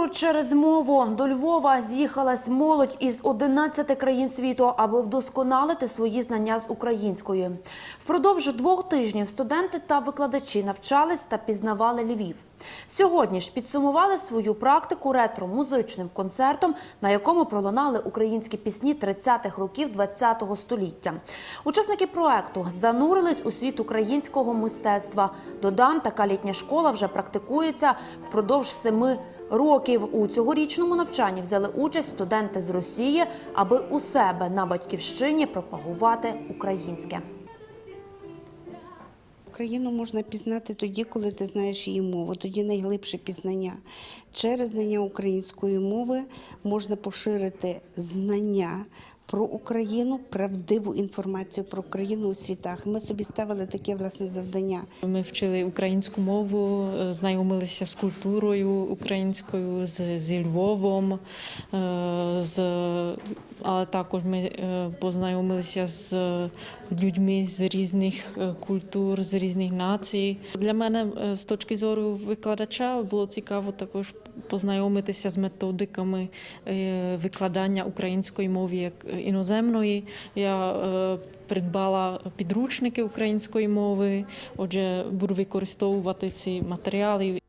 Культуру через мову до Львова з'їхалась молодь із 11 країн світу, аби вдосконалити свої знання з української. Впродовж двох тижнів студенти та викладачі навчались та пізнавали Львів. Сьогодні ж підсумували свою практику ретро-музичним концертом, на якому пролунали українські пісні 30-х років ХХ століття. Учасники проекту занурились у світ українського мистецтва. Додам, така літня школа вже практикується впродовж семи років. У цьогорічному навчанні взяли участь студенти з Росії, аби у себе на батьківщині пропагувати українське. Україну можна пізнати тоді, коли ти знаєш її мову. Тоді найглибше пізнання. Через знання української мови можна поширити знання про Україну, правдиву інформацію про Україну у світах. Ми собі ставили таке власне завдання. Ми вчили українську мову, е, знайомилися з культурою українською, з, зі Львовом, е, з, але також ми е, познайомилися з людьми з різних культур, з різних націй. Для мене з точки зору викладача було цікаво також познайомитися з методиками е, викладання української мови як іноземної. Я е, придбала підручники української мови. Отже, буду використовувати ці матеріали